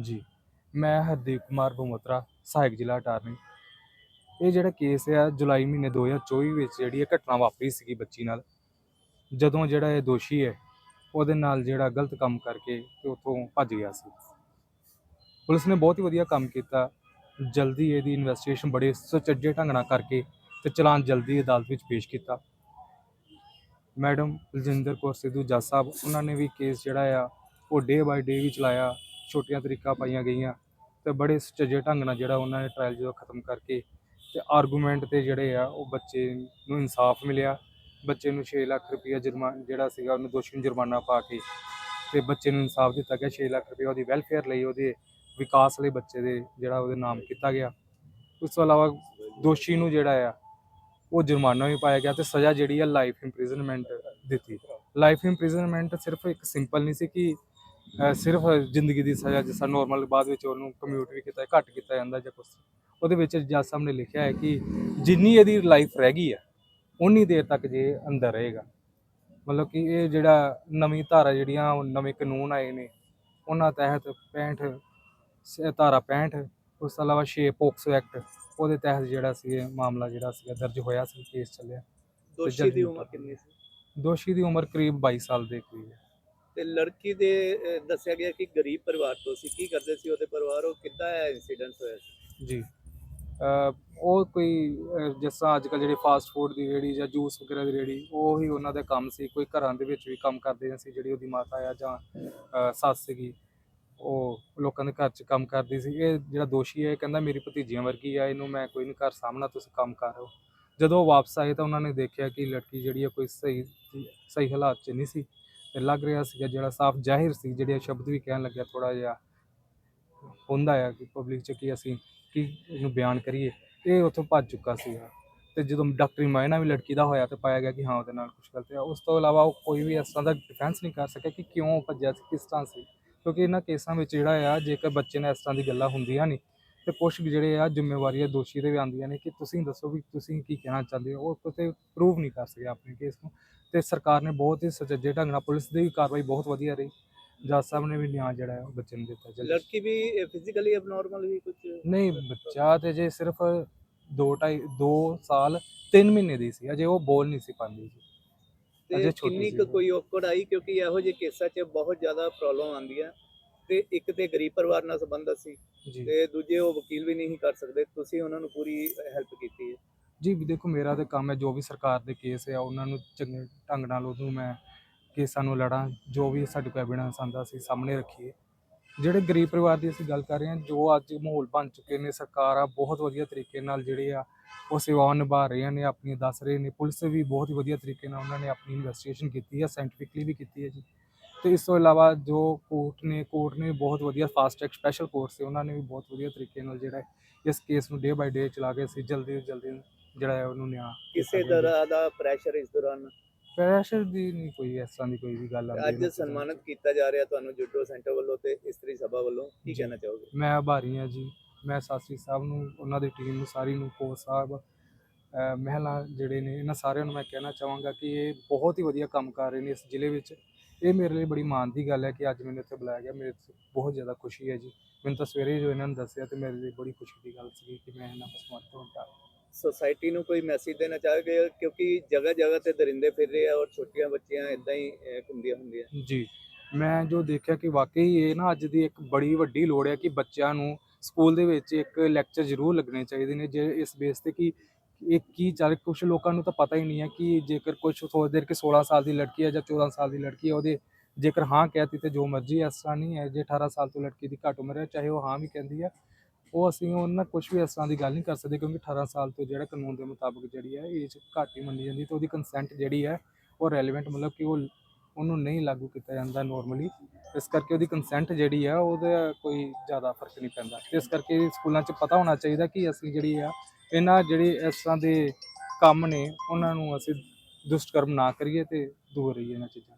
ਜੀ। ਮੈਂ ਹਰਦੀਪ ਕੁਮਾਰ ਬਮੋਤਰਾ, ਸਹਾਇਕ ਜ਼ਿਲ੍ਹਾ ਅਟਾਰਨੀ। ਇਹ ਜਿਹੜਾ ਕੇਸ ਆ, ਜੁਲਾਈ ਮਹੀਨੇ 2024 ਵਿੱਚ ਜਿਹੜੀ ਇਹ ਘਟਨਾ ਵਾਪਰੀ ਸੀਗੀ ਬੱਚੀ ਨਾਲ, ਜਦੋਂ ਜਿਹੜਾ ਇਹ ਦੋਸ਼ੀ ਹੈ, ਉਹਦੇ ਨਾਲ ਜਿਹੜਾ ਗਲਤ ਕੰਮ ਕਰਕੇ ਤੇ ਉੱਥੋਂ ਭੱਜ ਗਿਆ ਸੀ। ਪੁਲਿਸ ਨੇ ਬਹੁਤ ਹੀ ਵਧੀਆ ਕੰਮ ਕੀਤਾ। ਜਲਦੀ ਇਹਦੀ ਇਨਵੈਸਟੀਗੇਸ਼ਨ ਬੜੇ ਸੁਚੱਜੇ ਢੰਗ ਨਾਲ ਕਰਕੇ ਤੇ ਚਲਾਨ ਜਲਦੀ ਅਦਾਲਤ ਵਿੱਚ ਪੇਸ਼ ਕੀਤਾ। ਮੈਡਮ ਬਲਜਿੰਦਰ ਕੌਰ ਸਿੱਧੂ ਜੱਜ ਸਾਹਿਬ, ਉਹਨਾਂ ਨੇ ਵੀ ਕੇਸ ਜਿਹੜਾ ਆ, ਉਹ ਡੇ ਬਾਈ ਡੇ ਵੀ ਚਲਾਇਆ। ਛੋਟੀਆਂ ਤਰੀਕਾਂ ਪਾਈਆਂ ਗਈਆਂ ਤੇ ਬੜੇ ਸੁਚੱਜੇ ਢੰਗ ਨਾਲ ਜਿਹੜਾ ਉਹਨਾਂ ਨੇ ਟ੍ਰਾਇਲ ਜਦੋਂ ਖਤਮ ਕਰਕੇ ਤੇ ਆਰਗੂਮੈਂਟ ਤੇ ਜਿਹੜੇ ਆ ਉਹ ਬੱਚੇ ਨੂੰ ਇਨਸਾਫ ਮਿਲਿਆ, ਬੱਚੇ ਨੂੰ 6 ਲੱਖ ਰੁਪਇਆ ਜੁਰਮਾਨਾ ਜਿਹੜਾ ਸੀਗਾ ਉਹਨੂੰ ਦੋਸ਼ੀ ਨੂੰ ਜੁਰਮਾਨਾ ਪਾ ਕੇ ਤੇ ਬੱਚੇ ਨੂੰ ਇਨਸਾਫ ਦਿੱਤਾ ਗਿਆ 6 ਲੱਖ ਰੁਪਇਆ ਉਹਦੀ ਵੈਲਫੇਅਰ ਲਈ, ਉਹਦੇ ਵਿਕਾਸ ਲਈ ਬੱਚੇ ਦੇ ਜਿਹੜਾ ਉਹਦੇ ਨਾਮ ਕੀਤਾ ਗਿਆ। ਉਸ ਤੋਂ ਇਲਾਵਾ ਦੋਸ਼ੀ ਨੂੰ ਜਿਹੜਾ ਆ ਉਹ ਜੁਰਮਾਨਾ ਵੀ ਪਾਇਆ ਗਿਆ ਤੇ ਸਜ਼ਾ ਜਿਹੜੀ ਆ ਲਾਈਫ ਇੰਪ੍ਰਿਜ਼ਨਮੈਂਟ ਦਿੱਤੀ। ਲਾਈਫ ਇੰਪ੍ਰਿਜ਼ਨਮੈਂਟ ਸਿਰਫ ਇੱਕ ਸਿੰਪਲ ਨਹੀਂ ਸੀ ਕਿ ਸਿਰਫ ਜ਼ਿੰਦਗੀ ਦੀ ਸਜ਼ਾ ਜਿਸ ਤਰ੍ਹਾਂ ਨਾਰਮਲ ਬਾਅਦ ਵਿੱਚ ਉਹਨੂੰ ਕਮਿਊਟ ਵੀ ਕੀਤਾ ਘੱਟ ਕੀਤਾ ਜਾਂਦਾ ਜਾਂ ਕੁਛ। ਉਹਦੇ ਵਿੱਚ ਜੱਜ ਸਾਹਿਬ ਨੇ ਲਿਖਿਆ ਹੈ ਕਿ ਜਿੰਨੀ ਇਹਦੀ ਲਾਈਫ ਰਹਿ ਗਈ ਹੈ ਉਨੀ ਦੇਰ ਤੱਕ ਜੇ ਅੰਦਰ ਰਹੇਗਾ। ਮਤਲਬ ਕਿ ਇਹ ਜਿਹੜਾ ਨਵੀਂ ਧਾਰਾ ਜਿਹੜੀਆਂ ਨਵੇਂ ਕਾਨੂੰਨ ਆਏ ਨੇ ਉਹਨਾਂ ਤਹਿਤ 65 ਸ- ਧਾਰਾ 65 ਉਸ ਤੋਂ ਇਲਾਵਾ 6 ਪੋਕਸੋ ਐਕਟ ਉਹਦੇ ਤਹਿਤ ਜਿਹੜਾ ਸੀ ਇਹ ਮਾਮਲਾ ਜਿਹੜਾ ਸੀਗਾ ਦਰਜ ਹੋਇਆ ਸੀ ਕੇਸ ਚੱਲਿਆ। ਦੋਸ਼ੀ ਦੀ ਉਮਰ ਕਿੰਨੀ ਸੀ? ਦੋਸ਼ੀ ਦੀ ਉਮਰ ਕਰੀਬ 22 ਸਾਲ ਦੇ ਕਰੀਬ ਹੈ। ਤੇ ਲੜਕੀ ਦੇ ਅਹ, ਦੱਸਿਆ ਗਿਆ ਕਿ ਗਰੀਬ ਪਰਿਵਾਰ ਤੋਂ ਸੀ। ਕੀ ਕਰਦੇ ਸੀ ਉਹਦੇ ਪਰਿਵਾਰ? ਉਹ ਕਿੱਦਾਂ ਇਹ ਇਨਸੀਡੈਂਟ ਹੋਇਆ ਸੀ? ਜੀ। ਅਹ ਉਹ ਕੋਈ ਅਹ ਜਿਸ ਤਰ੍ਹਾਂ ਅੱਜ ਕੱਲ੍ਹ ਜਿਹੜੇ ਫਾਸਟ ਫੂਡ ਦੀ ਰੇੜੀ ਜਾਂ ਜੂਸ ਵਗੈਰਾ ਦੀ ਰੇੜੀ ਉਹ ਹੀ ਉਹਨਾਂ ਦਾ ਕੰਮ ਸੀ। ਕੋਈ ਘਰਾਂ ਦੇ ਵਿੱਚ ਵੀ ਕੰਮ ਕਰਦੇ ਸੀ ਜਿਹੜੀ ਉਹਦੀ ਮਾਤਾ ਆ ਜਾਂ ਅਹ ਸੱਸ ਸੀਗੀ ਉਹ ਲੋਕਾਂ ਦੇ ਘਰ 'ਚ ਕੰਮ ਕਰਦੀ ਸੀ। ਇਹ ਜਿਹੜਾ ਦੋਸ਼ੀ ਹੈ ਇਹ ਕਹਿੰਦਾ ਮੇਰੀ ਭਤੀਜੀਆਂ ਵਰਗੀ ਆ ਇਹਨੂੰ ਮੈਂ ਕੋਈ ਨਹੀਂ ਘਰ ਸਾਹਮਣਾ ਤੁਸੀਂ ਕੰਮ ਕਰ ਰਹੇ ਹੋ ਜਦੋਂ ਉਹ ਵਾਪਸ ਆਏ ਤਾਂ ਉਹਨਾਂ ਨੇ ਦੇਖਿਆ ਕਿ ਲੜਕੀ ਜਿਹੜੀ ਆ ਕੋਈ ਸਹੀ ਸਹੀ ਹਾਲਾਤ 'ਚ ਨਹੀਂ ਸੀ। ਤੇ ਲੱਗ ਰਿਹਾ ਸੀਗਾ, ਜਿਹੜਾ ਸਾਫ਼ ਜ਼ਾਹਿਰ ਸੀ, ਜਿਹੜੇ ਸ਼ਬਦ ਵੀ ਕਹਿਣ ਲੱਗਿਆ ਥੋੜਾ ਜਿਹਾ ਹੁੰਦਾ ਆ ਕਿ ਪਬਲਿਕ 'ਚ ਕਿ ਅਸੀਂ ਕੀ ਇਹਨੂੰ ਬਿਆਨ ਕਰੀਏ। ਇਹ ਉੱਥੋਂ ਭੱਜ ਚੁੱਕਾ ਸੀਗਾ ਤੇ ਜਦੋਂ ਡਾਕਟਰੀ ਮਾਇਨਾ ਵੀ ਲੜਕੀ ਦਾ ਹੋਇਆ ਤੇ ਪਾਇਆ ਗਿਆ ਕਿ ਹਾਂ, ਉਹਦੇ ਨਾਲ ਕੁਝ ਗਲਤ ਹੈ ਉਸ ਤੋਂ ਇਲਾਵਾ ਉਹ ਕੋਈ ਵੀ ਇਸ ਤਰ੍ਹਾਂ ਦਾ ਡਿਫੈਂਸ ਨਹੀਂ ਕਰ ਸਕਿਆ ਕਿ ਕਿਉਂ ਭੱਜਿਆ ਸੀ, ਕਿਸ ਤਰ੍ਹਾਂ ਸੀ। ਕਿਉਂਕਿ ਇਹਨਾਂ ਕੇਸਾਂ ਵਿੱਚ ਜਿਹੜਾ ਆ, ਜੇਕਰ ਬੱਚੇ ਨੇ ਇਸ ਤਰ੍ਹਾਂ ਦੀ ਗੱਲਾਂ ਹੁੰਦੀਆਂ ਨਹੀਂ ਤੇ ਕੁਛ ਜਿਹੜੇ ਆ ਜ਼ਿੰਮੇਵਾਰੀਆਂ ਦੋਸ਼ੀ ਦੇ ਵੀ ਆਉਂਦੀਆਂ ਨੇ ਕਿ ਤੁਸੀਂ ਦੱਸੋ ਵੀ ਤੁਸੀਂ ਕੀ ਕਹਿਣਾ ਚਾਹੁੰਦੇ ਹੋ? ਉਹ ਕਿਤੇ ਪ੍ਰੂਵ ਨਹੀਂ ਕਰ ਸਕਿਆ ਆਪਣੇ ਕੇਸ ਨੂੰ। ਤੇ ਸਰਕਾਰ ਨੇ ਬਹੁਤ ਹੀ ਸੁਚੱਜੇ ਢੰਗ ਨਾਲ ਪੁਲਿਸ ਦੀ ਕਾਰਵਾਈ ਬਹੁਤ ਵਧੀਆ ਰਹੀ। ਜੱਜ ਸਾਹਿਬ ਨੇ ਵੀ ਨਿਆਂ ਜਿਹੜਾ ਹੈ ਉਹ ਬੱਚੇ ਨੂੰ ਦਿੱਤਾ ਜਲਦੀ। ਲੜਕੀ ਵੀ ਫਿਜ਼ੀਕਲੀ ਅਬਨੋਰਮਲ ਵੀ ਕੁਝ ਨਹੀਂ ਬੱਚਾ ਤੇ ਜੇ ਸਿਰਫ 2 2.5 2 ਸਾਲ 3 ਮਹੀਨੇ ਦੀ ਸੀ। ਅਜੇ ਉਹ ਬੋਲ ਨਹੀਂ ਸੀ ਪਾਉਂਦੀ ਸੀ ਤੇ ਅਜੇ ਛੋਟੀ ਸੀ। ਕੋਈ ਔਕੜ ਆਈ? ਕਿਉਂਕਿ ਇਹੋ ਜਿਹੇ ਕੇਸਾਂ 'ਚ ਬਹੁਤ ਜ਼ਿਆਦਾ ਪ੍ਰੋਬਲਮ ਆਉਂਦੀਆਂ। ਤੇ ਇੱਕ ਤੇ ਗਰੀਬ ਪਰਿਵਾਰ ਨਾਲ ਸੰਬੰਧਤ ਸੀ ਜੀ। ਤੇ ਦੂਜੇ ਉਹ ਵਕੀਲ ਵੀ ਨਹੀਂ ਕਰ ਸਕਦੇ। ਤੁਸੀਂ ਉਹਨਾਂ ਨੂੰ ਪੂਰੀ ਹੈਲਪ ਕੀਤੀ ਹੈ। ਜੀ ਵੀ ਦੇਖੋ ਮੇਰਾ ਤੇ ਕੰਮ ਹੈ ਜੋ ਵੀ ਸਰਕਾਰ ਦੇ ਕੇਸ ਆ ਉਹਨਾਂ ਨੂੰ ਚੰਗੇ ਢੰਗ ਨਾਲ ਉਹਨੂੰ ਮੈਂ ਕੇਸਾਂ ਨੂੰ ਲੜਾਂ ਜੋ ਵੀ ਸਾਡੇ ਕੋਲ ਐਵੀਡੈਂਸ ਆਂਦਾ ਸੀ ਸਾਹਮਣੇ ਰੱਖੀਏ। ਜਿਹੜੇ ਗਰੀਬ ਪਰਿਵਾਰ ਦੀ ਅਸੀਂ ਗੱਲ ਕਰ ਰਹੇ ਹਾਂ ਜੋ ਅੱਜ ਮਾਹੌਲ ਬਣ ਚੁੱਕੇ ਨੇ ਸਰਕਾਰਾਂ ਬਹੁਤ ਵਧੀਆ ਤਰੀਕੇ ਨਾਲ ਜਿਹੜੇ ਆ ਉਹ ਸੇਵਾਵਾਂ ਨਿਭਾ ਰਹੀਆਂ ਨੇ ਆਪਣੀਆਂ ਦੱਸ ਰਹੇ ਨੇ। ਪੁਲਿਸ ਵੀ ਬਹੁਤ ਵਧੀਆ ਤਰੀਕੇ ਨਾਲ ਉਹਨਾਂ ਨੇ ਆਪਣੀ ਇਨਵੈਸਟੀਗੇਸ਼ਨ ਕੀਤੀ ਹੈ ਸਾਇੰਟੀਫਿਕਲੀ ਵੀ ਕੀਤੀ ਹੈ ਜੀ। ਤੇ ਇਸ ਤੋਂ ਇਲਾਵਾ ਜੋ ਕੋਰਟ ਨੇ ਕੋਰਟ ਨੇ ਬਹੁਤ ਵਧੀਆ ਫਾਸਟ ਟਰੈਕ ਸਪੈਸ਼ਲ ਕੋਰਟ ਸੀ ਉਹਨਾਂ ਨੇ ਵੀ ਬਹੁਤ ਵਧੀਆ ਤਰੀਕੇ ਨਾਲ ਜਿਹੜਾ ਇਸ ਕੇਸ ਨੂੰ ਡੇ ਬਾਈ ਡੇ ਚਲਾ ਕੇ ਅਸੀਂ ਜਲਦੀ ਤੋਂ ਜਲਦੀ ਜਿਹੜਾ ਹੈ ਉਹਨੂੰ ਨਿਆਂ ਕਿਸੇ ਤਰ੍ਹਾਂ ਦਾ ਪ੍ਰੈਸ਼ਰ ਇਸ ਦੌਰਾਨ? ਪ੍ਰੈਸ਼ਰ ਦੀ ਨਹੀਂ ਕੋਈ ਇਸ ਤਰ੍ਹਾਂ ਦੀ ਕੋਈ ਵੀ ਗੱਲ ਆਉਂਦੀ ਅੱਜ ਸਨਮਾਨਿਤ ਕੀਤਾ ਜਾ ਰਿਹਾ ਤੁਹਾਨੂੰ ਜੁਡੋ ਸੈਂਟਰ ਵੱਲੋਂ ਤੇ ਇਸਤਰੀ ਸਭਾ ਵੱਲੋਂ ਕੀ। ਕਹਿਣਾ ਚਾਹੋਗੇ? ਮੈਂ ਆਭਾਰੀ ਹਾਂ ਜੀ। ਮੈਂ ਸਾਸੀ ਸਾਹਿਬ ਨੂੰ ਉਹਨਾਂ ਦੀ ਟੀਮ ਨੂੰ ਸਾਰੀ ਨੂੰ ਕੋਚ ਸਾਹਿਬ ਮਹਿਲਾ ਜਿਹੜੇ ਨੇ ਇਹਨਾਂ ਸਾਰਿਆਂ ਨੂੰ ਮੈਂ ਕਹਿਣਾ ਚਾਹਾਂਗਾ ਕਿ ਇਹ ਬਹੁਤ ਹੀ ਵਧੀਆ ਕੰਮ ਕਰ ਰਹੇ ਨੇ ਇਸ ਜ਼ਿਲ੍ਹੇ ਵਿੱਚ। ਇਹ ਮੇਰੇ ਲਈ ਬੜੀ ਮਾਣ ਦੀ ਗੱਲ ਹੈ ਕਿ ਅੱਜ ਮੈਨੂੰ ਇੱਥੇ ਬੁਲਾਇਆ ਗਿਆ। ਮੇਰੇ ਤੇ ਬਹੁਤ ਜ਼ਿਆਦਾ ਖੁਸ਼ੀ ਹੈ ਜੀ। ਮੈਨੂੰ ਤਾਂ ਸਵੇਰੇ ਜੋ ਇਹਨਾਂ ਨੇ ਦੱਸਿਆ ਤੇ ਮੇਰੇ ਲਈ ਬੜੀ ਖੁਸ਼ੀ ਦੀ ਗੱਲ ਸੀ ਕਿ ਮੈਂ ਇਹਨਾਂ ਨੂੰ ਸਮਰਥ ਹੁੰਦਾ ਸੋਸਾਇਟੀ ਨੂੰ ਕੋਈ ਮੈਸੇਜ ਦੇਣਾ ਚਾਹੋਗੇ? ਕਿਉਂਕਿ ਜਗ੍ਹਾ ਜਗ੍ਹਾ ਤੇ ਦਰਿੰਦੇ ਫਿਰ ਰਹੇ ਆ ਔਰ ਛੋਟੀਆਂ ਬੱਚੀਆਂ ਇਦਾਂ ਹੀ ਘੁੰਮਦੀਆਂ ਹੁੰਦੀਆਂ। ਜੀ। ਮੈਂ ਜੋ ਦੇਖਿਆ ਕਿ ਵਾਕਈ ਇਹ ਨਾ ਅੱਜ ਦੀ ਇੱਕ ਬੜੀ ਵੱਡੀ ਲੋੜ ਹੈ ਕਿ ਬੱਚਿਆਂ ਨੂੰ ਸਕੂਲ ਦੇ ਵਿੱਚ ਇੱਕ ਲੈਕਚਰ ਜ਼ਰੂਰ ਲੱਗਣੇ ਚਾਹੀਦੇ ਨੇ ਜੇ ਇਸ ਬੇਸ ਤੇ ਕਿ ਇਹ ਕੀ ਚੱਲ ਕੁਝ ਲੋਕਾਂ ਨੂੰ ਤਾਂ ਪਤਾ ਹੀ ਨਹੀਂ ਹੈ ਕਿ ਜੇਕਰ ਕੁਝ ਸੋਚਦੇ ਕਿ 16 ਸਾਲ ਦੀ ਲੜਕੀ ਹੈ ਜਾਂ 14 ਸਾਲ ਦੀ ਲੜਕੀ ਹੈ ਉਹਦੇ ਜੇਕਰ ਹਾਂ ਕਹਿਤੀ ਤੇ ਜੋ ਮਰਜ਼ੀ ਹੈ, ਇਸ ਤਰ੍ਹਾਂ ਨਹੀਂ ਹੈ ਜੇ 18 ਸਾਲ ਤੋਂ ਲੜਕੀ ਦੀ ਘੱਟ ਉਮਰ ਹੈ ਚਾਹੇ ਉਹ ਹਾਂ ਵੀ ਕਹਿੰਦੀ ਹੈ ਉਹ ਅਸੀਂ ਉਹਨਾਂ ਕੁਝ ਵੀ ਇਸ ਤਰ੍ਹਾਂ ਦੀ ਗੱਲ ਨਹੀਂ ਕਰ ਸਕਦੇ ਕਿਉਂਕਿ 18 ਸਾਲ ਤੋਂ ਜਿਹੜਾ ਕਾਨੂੰਨ ਦੇ ਮੁਤਾਬਕ ਜਿਹੜੀ ਹੈ ਏਜ ਘੱਟ ਹੀ ਮੰਨੀ ਜਾਂਦੀ ਤੇ ਉਹਦੀ ਕੰਸੈਂਟ ਜਿਹੜੀ ਹੈ ਉਹ ਰੈਲੇਵੈਂਟ ਮਤਲਬ ਕਿ ਉਹ ਉਹਨੂੰ ਨਹੀਂ ਲਾਗੂ ਕੀਤਾ ਜਾਂਦਾ ਨਾਰਮਲੀ ਇਸ ਕਰਕੇ ਉਹਦੀ ਕੰਸੈਂਟ ਜਿਹੜੀ ਆ ਉਹਦਾ ਕੋਈ ਜ਼ਿਆਦਾ ਫ਼ਰਕ ਨਹੀਂ ਪੈਂਦਾ ਤੇ ਇਸ ਕਰਕੇ ਸਕੂਲਾਂ 'ਚ ਪਤਾ ਹੋਣਾ ਚਾਹੀਦਾ ਕਿ ਅਸੀਂ ਜਿਹੜੀ ਆ ਇਹਨਾਂ ਜਿਹੜੇ ਇਸ ਤਰ੍ਹਾਂ ਦੇ ਕੰਮ ਨੇ, ਉਹਨਾਂ ਨੂੰ ਅਸੀਂ ਦੁਸ਼ਟਕਰਮ ਨਾ ਕਰੀਏ ਤੇ ਦੂਰ ਰਹੀਏ ਇਹਨਾਂ ਚੀਜ਼ਾਂ